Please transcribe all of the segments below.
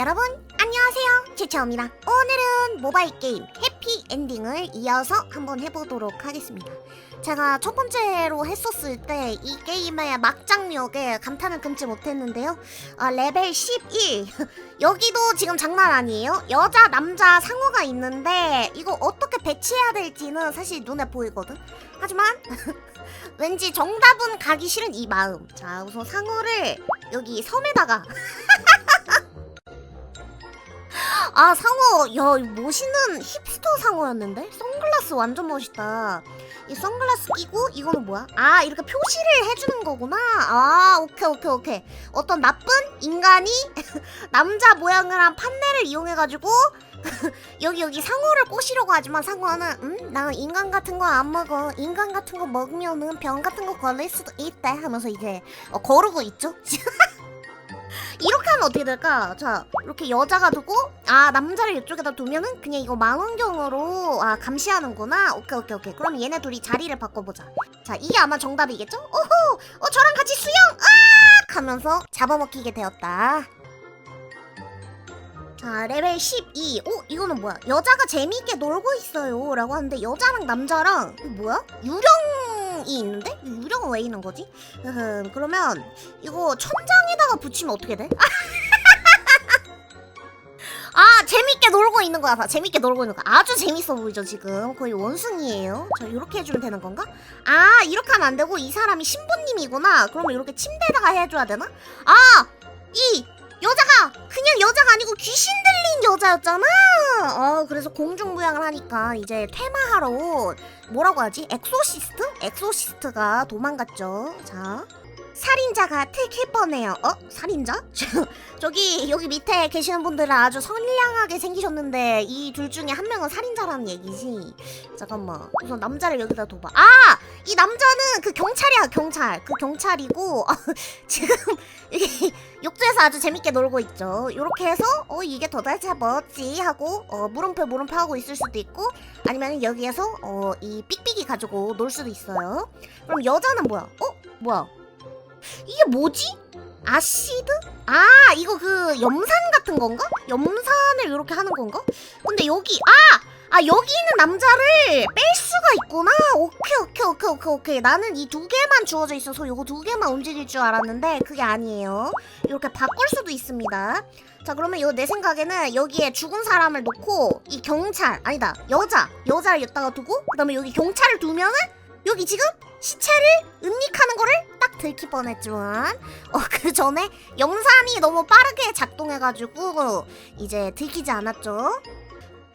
여러분 안녕하세요. 제차입니다 오늘은 모바일 게임 해피 엔딩을 이어서 한번 해보도록 하겠습니다. 제가 첫 번째로 했었을 때 이 게임의 막장력에 감탄을 금치 못했는데요. 아, 레벨 11 여기도 지금 장난 아니에요. 여자 남자 상어가 있는데 이거 어떻게 배치해야 될지는 사실 눈에 보이거든. 하지만 왠지 정답은 가기 싫은 이 마음. 자 우선 상어를 여기 섬에다가 아 상어. 야 이거 멋있는 힙스터 상어였는데? 선글라스 완전 멋있다. 이 선글라스 끼고 이거는 뭐야? 아 이렇게 표시를 해주는 거구나. 아 오케이 오케이 오케이. 어떤 나쁜 인간이 남자 모양을 한 판넬을 이용해 가지고 여기 여기 상어를 꼬시려고 하지만 상어는 음 나 인간 같은 거 안 먹어. 인간 같은 거 먹으면은 병 같은 거 걸릴 수도 있대 하면서 이제 어, 거르고 있죠 이렇게 하면 어떻게 될까? 자, 이렇게 여자가 두고 아 남자를 이쪽에다 두면은 그냥 이거 망원경으로 아 감시하는구나. 오케이 오케이 오케이. 그럼 얘네 둘이 자리를 바꿔보자. 자, 이게 아마 정답이겠죠? 오호, 어 저랑 같이 수영 아 하면서 잡아먹히게 되었다. 자, 레벨 12. 오, 이거는 뭐야? 여자가 재미있게 놀고 있어요. 라고 하는데, 여자랑 남자랑, 이거 뭐야? 유령 이 있는데? 이 유령은 왜 있는 거지? 으흠, 그러면, 이거 천장에다가 붙이면 어떻게 돼? 아, 재밌게 놀고 있는 거야. 봐. 재밌게 놀고 있는 거. 아주 재밌어 보이죠, 지금. 거의 원숭이에요. 자, 이렇게 해주면 되는 건가? 아, 이렇게 하면 안 되고, 이 사람이 신부님이구나. 그러면 이렇게 침대에다가 해줘야 되나? 아! 이 여자가 그냥 여자가 아니고 귀신 들린 여자였잖아. 어, 그래서 공중부양을 하니까 이제 퇴마하러 뭐라고 하지? 엑소시스트? 엑소시스트가 도망갔죠. 자. 살인자가 들킬 뻔해요. 어? 살인자? 저기 여기 밑에 계시는 분들은 아주 선량하게 생기셨는데 이 둘 중에 한 명은 살인자라는 얘기지. 잠깐만. 우선 남자를 여기다 둬봐. 아! 이 남자는 그 경찰이야, 경찰. 그 경찰이고 지금 이게 욕조에서 아주 재밌게 놀고 있죠. 이렇게 해서 어 이게 도대체 뭐지 하고 어 물음표 물음표 하고 있을 수도 있고 아니면 여기에서 어 이 삑삑이 가지고 놀 수도 있어요. 그럼 여자는 뭐야? 어 뭐야? 이게 뭐지? 아시드? 아 이거 그 염산 같은 건가? 염산을 이렇게 하는 건가? 근데 여기 아! 아 여기 있는 남자를 뺄 수가 있구나. 오케이 오케이 오케이 오케이 오케이. 나는 이 두 개만 주어져 있어서 요거 두 개만 움직일 줄 알았는데 그게 아니에요. 이렇게 바꿀 수도 있습니다. 자 그러면 요 내 생각에는 여기에 죽은 사람을 놓고 이 경찰 아니다 여자 여자를 여기다가 두고 그 다음에 여기 경찰을 두면은 여기 지금 시체를 은닉하는 거를 딱 들킬 뻔했지만 어 그 전에 염산이 너무 빠르게 작동해가지고 이제 들키지 않았죠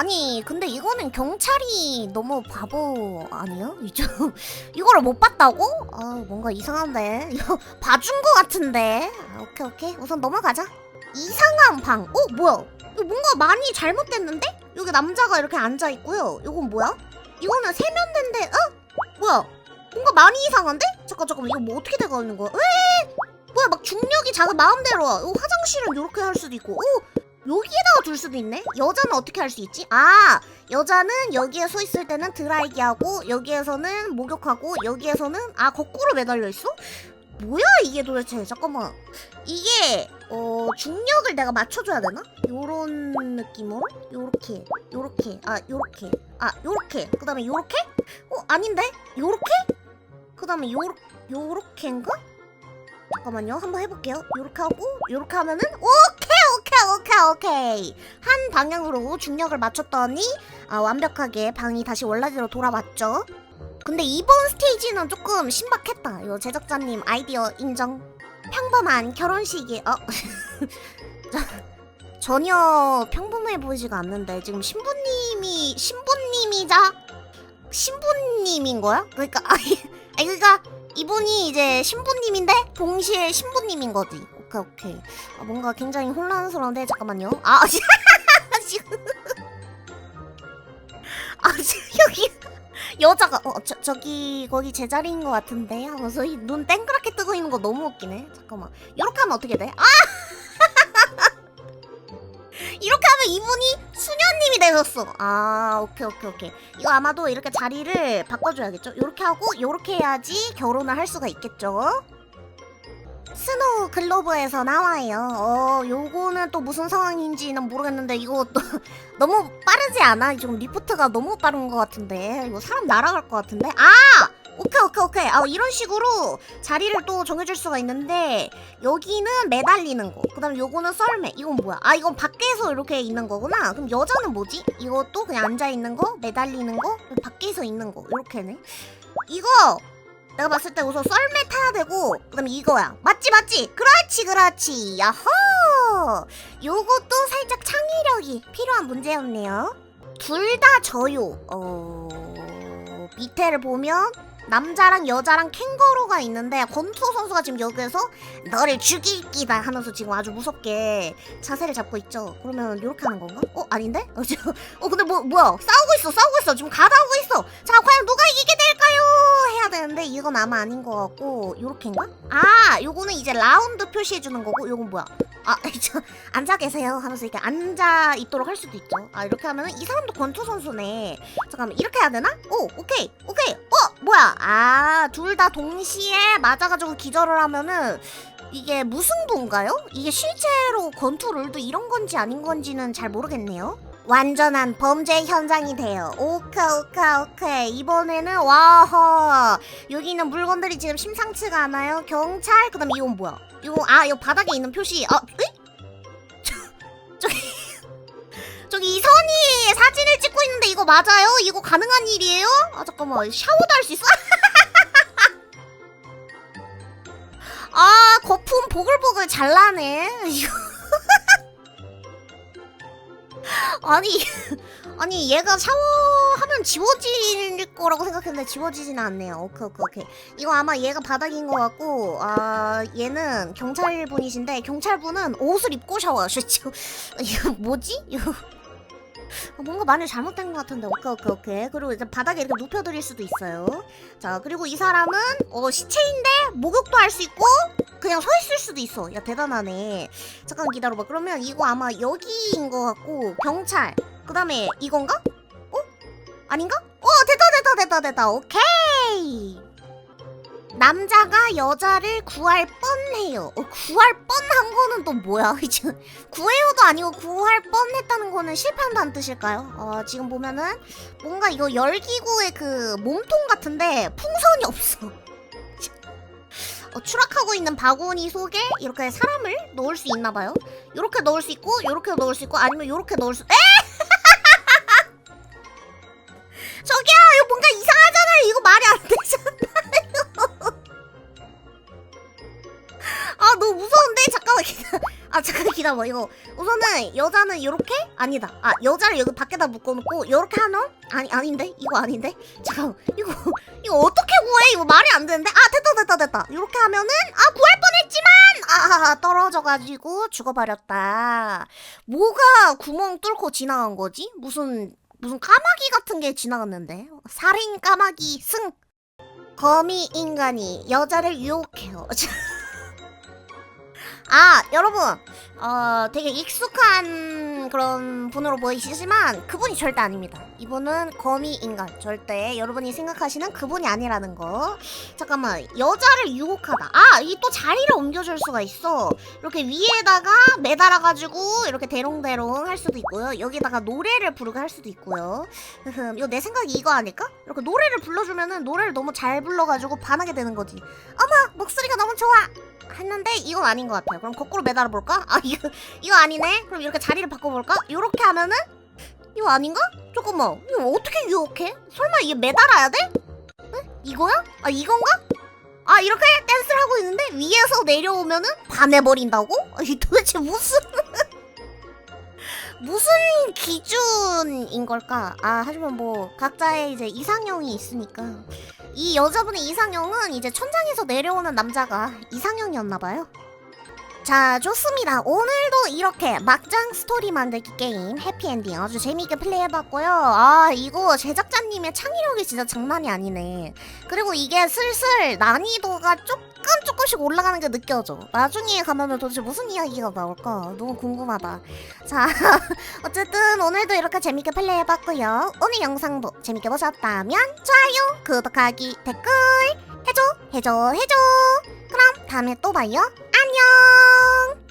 아니 근데 이거는 경찰이 너무 바보 아니야? 이죠 이거를 못 봤다고? 아 뭔가 이상한데 이거 봐준 거 같은데 아, 오케이 오케이 우선 넘어가자 이상한 방 어 뭐야 이거 뭔가 많이 잘못됐는데? 여기 남자가 이렇게 앉아 있고요 이건 뭐야? 이거는 세면대인데 어? 뭐야 뭔가 많이 이상한데? 잠깐 잠깐만 이거 뭐 어떻게 돼가 있는 거야? 왜? 뭐야 막 중력이 자기 마음대로 와. 이거 화장실은 이렇게 할 수도 있고 오 여기에다가 둘 수도 있네? 여자는 어떻게 할 수 있지? 아, 여자는 여기에 서 있을 때는 드라이기 하고 여기에서는 목욕하고 여기에서는 아 거꾸로 매달려 있어? 뭐야 이게 도대체? 잠깐만. 이게 어 중력을 내가 맞춰줘야 되나? 요런 느낌으로 요렇게 요렇게 아 요렇게 아 요렇게 그 다음에 요렇게? 어 아닌데? 요렇게? 그 다음에 요렇 요렇게인가? 잠깐만요 한번 해볼게요 요렇게 하고 요렇게 하면은 오 케이 오케이. 한 방향으로 중력을 맞췄더니 아, 완벽하게 방이 다시 원래대로 돌아왔죠. 근데 이번 스테이지는 조금 신박했다. 이거 제작자님 아이디어 인정. 평범한 결혼식이 어. 저- 전혀 평범해 보이지가 않는데 지금 신부님이 신부님이자 신부님인 거야? 그러니까 아니 그러니까 이분이 이제 신부님인데 동시에 신부님인 거지. 오케이 오케이. 아, 뭔가 굉장히 혼란스러운데 잠깐만요. 아 지금 아 여기 여자가 어 저, 저기 거기 제자리인 것 같은데 하면서 이 눈 땡그랗게 뜨고 있는 거 너무 웃기네. 잠깐만. 이렇게 하면 어떻게 돼? 아 이렇게 하면 이분이 수녀님이 되셨어. 아, 오케이, 오케이, 오케이. 이거 아마도 이렇게 자리를 바꿔줘야겠죠? 이렇게 하고, 이렇게 해야지 결혼을 할 수가 있겠죠? 스노우 글로브에서 나와요. 어, 요거는 또 무슨 상황인지는 모르겠는데 이거 또 너무 빠르지 않아? 지금 리포트가 너무 빠른 것 같은데. 이거 사람 날아갈 것 같은데? 아! 오케이 오케이 오케이. 아 이런 식으로 자리를 또 정해줄 수가 있는데 여기는 매달리는 거. 그다음 요거는 썰매. 이건 뭐야? 아 이건 밖에서 이렇게 있는 거구나. 그럼 여자는 뭐지? 이것도 그냥 앉아 있는 거? 매달리는 거? 밖에서 있는 거? 이렇게네. 이거 내가 봤을 때 우선 썰매 타야 되고 그다음 이거야. 맞지 맞지? 그렇지 그렇지. 야호! 요것도 살짝 창의력이 필요한 문제였네요. 둘 다 저요. 어 밑에를 보면 남자랑 여자랑 캥거루가 있는데 권투 선수가 지금 여기에서 너를 죽일 끼다 하면서 지금 아주 무섭게 자세를 잡고 있죠. 그러면 이렇게 하는 건가? 어 아닌데? 어, 저, 어 근데 뭐 뭐야 싸우고 있어 싸우고 있어 지금 가다하고 있어. 자 과연 누가 이기게 될까요? 해야 되는데 이건 아마 아닌 것 같고 요렇게인가? 아 요거는 이제 라운드 표시해 주는 거고 요건 뭐야? 아, 저 앉아 계세요 하면서 이렇게 앉아 있도록 할 수도 있죠. 아 이렇게 하면은 이 사람도 권투 선수네. 잠깐만 이렇게 해야 되나? 오 오케이 오케이 어 뭐야 아 둘 다 동시에 맞아가지고 기절을 하면은 이게 무승부인가요? 이게 실제로 권투 룰도 이런 건지 아닌 건지는 잘 모르겠네요. 완전한 범죄 현장이 돼요. 오케이 오케이 오케이 이번에는 와허 여기 있는 물건들이 지금 심상치가 않아요. 경찰 그 다음 에 이건 뭐야? 이거 아 이거 바닥에 있는 표시 아 에? 저, 저기 저기 이선이 사진을 찍고 있는데 이거 맞아요? 이거 가능한 일이에요? 아 잠깐만 샤워도 할 수 있어? 보글보글 잘 나네. 이거 아니 아니 얘가 샤워하면 지워질 거라고 생각했는데 지워지진 않네요. 오케이 오케이 오케이. 이거 아마 얘가 바닥인 것 같고 아 얘는 경찰분이신데 경찰분은 옷을 입고 샤워하셨죠 이거 뭐지? 이거. 어, 뭔가 많이 잘못된 것 같은데. 오케이 오케이 오케이. 그리고 이제 바닥에 이렇게 눕혀드릴 수도 있어요. 자 그리고 이 사람은 어 시체인데 목욕도 할 수 있고 그냥 서 있을 수도 있어 야 대단하네 잠깐 기다려봐 그러면 이거 아마 여기인 것 같고 경찰 그 다음에 이건가? 어? 아닌가? 어 됐다 됐다 됐다 됐다 오케이 남자가 여자를 구할 뻔해요 어, 구할 뻔한 거는 또 뭐야 구해요도 아니고 구할 뻔했다는 거는 실패한다는 뜻일까요? 어, 지금 보면은 뭔가 이거 열기구의 그 몸통 같은데 풍선이 없어. 어, 추락하고 있는 바구니 속에 이렇게 사람을 넣을 수 있나 봐요. 이렇게 넣을 수 있고, 이렇게 넣을 수 있고, 아니면 이렇게 넣을 수. 에? 저기요, 이거 뭔가 이상하잖아요. 이거 말이 안 되잖아요. 아, 너무 무서운데? 잠깐만. 아, 잠깐 기다려. 이거 우선은 여자는 이렇게 아니다. 아 여자를 여기 밖에다 묶어놓고 이렇게 하나? 아니 아닌데 이거 아닌데 잠깐 이거 이거 어떻게 구해? 이거 말이 안 되는데 아 됐다 됐다 됐다 이렇게 하면은 아 구할 뻔했지만 아 떨어져가지고 죽어버렸다. 뭐가 구멍 뚫고 지나간 거지? 무슨 무슨 까마귀 같은 게 지나갔는데 살인 까마귀 승 거미 인간이 여자를 유혹해요. 아 여러분. 어 되게 익숙한 그런 분으로 보이시지만 그분이 절대 아닙니다. 이분은 거미 인간. 절대 여러분이 생각하시는 그분이 아니라는 거. 잠깐만. 여자를 유혹하다. 아 이 또 자리를 옮겨줄 수가 있어. 이렇게 위에다가 매달아 가지고 이렇게 대롱대롱 할 수도 있고요. 여기다가 노래를 부르게 할 수도 있고요. 흠 이거 내 생각이 이거 아닐까? 이렇게 노래를 불러주면은 노래를 너무 잘 불러가지고 반하게 되는 거지. 어머 목소리가 너무 좋아 했는데 이건 아닌 것 같아요. 그럼 거꾸로 매달아 볼까? 아 이거 이거 아니네. 그럼 이렇게 자리를 바꿔볼까? 이렇게 하면은 이거 아닌가? 잠깐만 이거 어떻게 유혹해? 설마 이게 매달아야 돼? 응? 이거야? 아 이건가? 아 이렇게 댄스를 하고 있는데 위에서 내려오면은 반해버린다고? 아니 도대체 무슨 무슨 기준인 걸까? 아 하지만 뭐 각자의 이제 이상형이 있으니까 이 여자분의 이상형은 이제 천장에서 내려오는 남자가 이상형이었나 봐요. 자, 좋습니다. 오늘도 이렇게 막장 스토리 만들기 게임 해피엔딩 아주 재미있게 플레이해봤고요. 아, 이거 제작자님의 창의력이 진짜 장난이 아니네. 그리고 이게 슬슬 난이도가 조금 조금씩 올라가는 게 느껴져. 나중에 가면은 도대체 무슨 이야기가 나올까? 너무 궁금하다. 자, 어쨌든 오늘도 이렇게 재밌게 플레이해봤고요. 오늘 영상도 재밌게 보셨다면 좋아요, 구독하기, 댓글 해줘, 해줘, 해줘. 그럼 다음에 또 봐요. 안녕